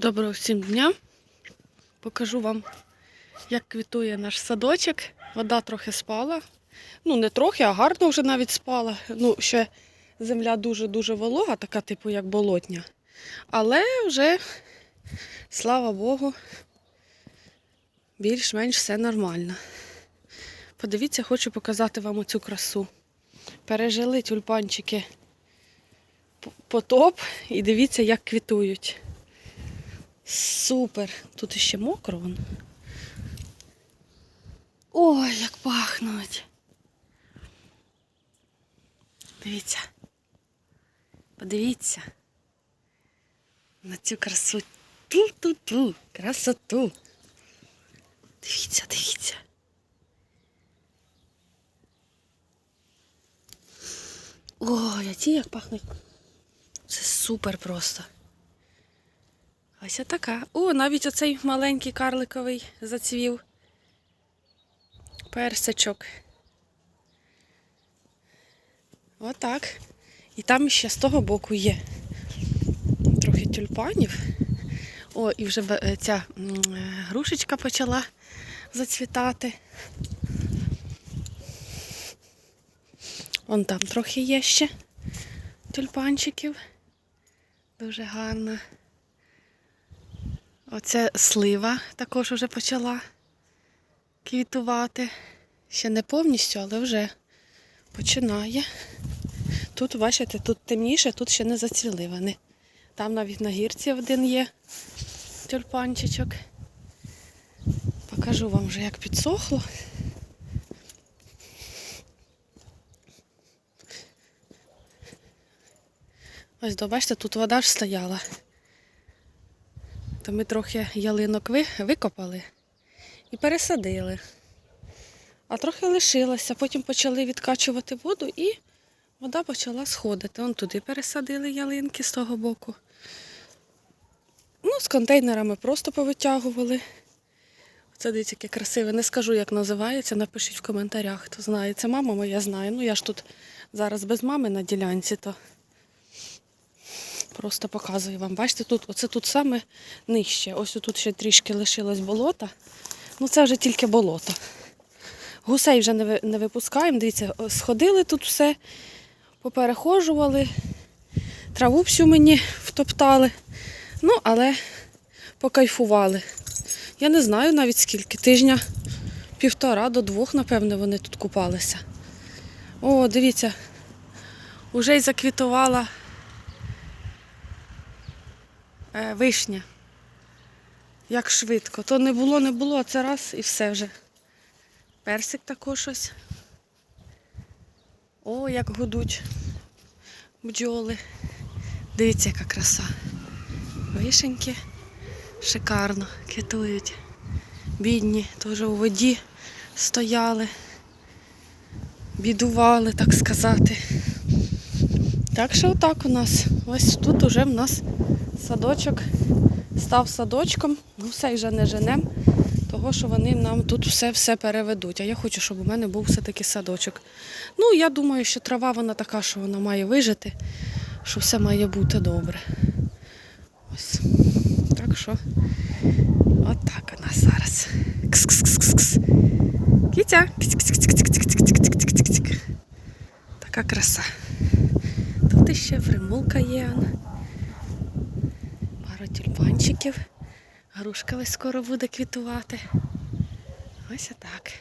Доброго всім дня. Покажу вам, як квітує наш садочок. Вода трохи спала. Ну, не трохи, а гарно вже навіть спала. Ну, ще земля дуже-дуже волога, така, типу, як болотня. Але вже, слава Богу, більш-менш все нормально. Подивіться, хочу показати вам оцю красу. Пережили тюльпанчики потоп і дивіться, як квітують. Супер. Тут ще мокро. Вон. Ой, як пахнуть. Дивіться. Подивіться. На цю красу. Ту-ту-ту. Красоту. Дивіться, дивіться. Ой, а ті як пахнуть. Це супер просто. Ось така. О, навіть оцей маленький карликовий зацвів. Персичок. Отак. І там ще з того боку є трохи тюльпанів. О, і вже е, ця е, грушечка почала зацвітати. Вон там трохи є ще тюльпанчиків. Дуже гарно. Оце слива також вже почала квітувати. Ще не повністю, але вже починає. Тут, бачите, тут темніше, тут ще не зацвіли вони. Там навіть на гірці один є тюльпанчичок. Покажу вам вже, як підсохло. Ось, бачите, тут вода ж стояла. То ми трохи ялинок викопали і пересадили. А трохи лишилося. Потім почали відкачувати воду і вода почала сходити. Вон туди пересадили ялинки з того боку. Ну, з контейнерами просто повитягували. Це дивіться, яке красиве. Не скажу, як називається, напишіть в коментарях, хто знає. Це мама моя знає. Ну я ж тут зараз без мами на ділянці, то Просто показую вам. Бачите, тут, оце тут саме нижче. Ось тут ще трішки лишилось болота. Ну це вже тільки болото. Гусей вже не, не випускаємо. Дивіться, сходили тут все, поперехожували, траву всю мені втоптали. Ну, але покайфували. Я не знаю навіть скільки. Тижня півтора до двох, напевне, вони тут купалися. О, дивіться, уже й заквітувала вишня. Як швидко. То не було, не було, а це раз і все вже. Персик також ось. О, як гудуть бджоли. Дивіться, яка краса. Вишеньки шикарно квітують. Бідні, теж у воді стояли, бідували, так сказати. Так що отак у нас. Ось тут уже в нас садочок став садочком. Ну, все вже не женем, того що вони нам тут все-все переведуть. А я хочу, щоб у мене був все-таки садочок. Ну, я думаю, що трава вона така, що вона має вижити, що все має бути добре. Ось. Так що, отак нас зараз. Кс-кс-кс-кс. Кітя. Така краса. Тут іще примулка є. Пару тюльпанчиків. Грушка ось скоро буде квітувати. Ось отак.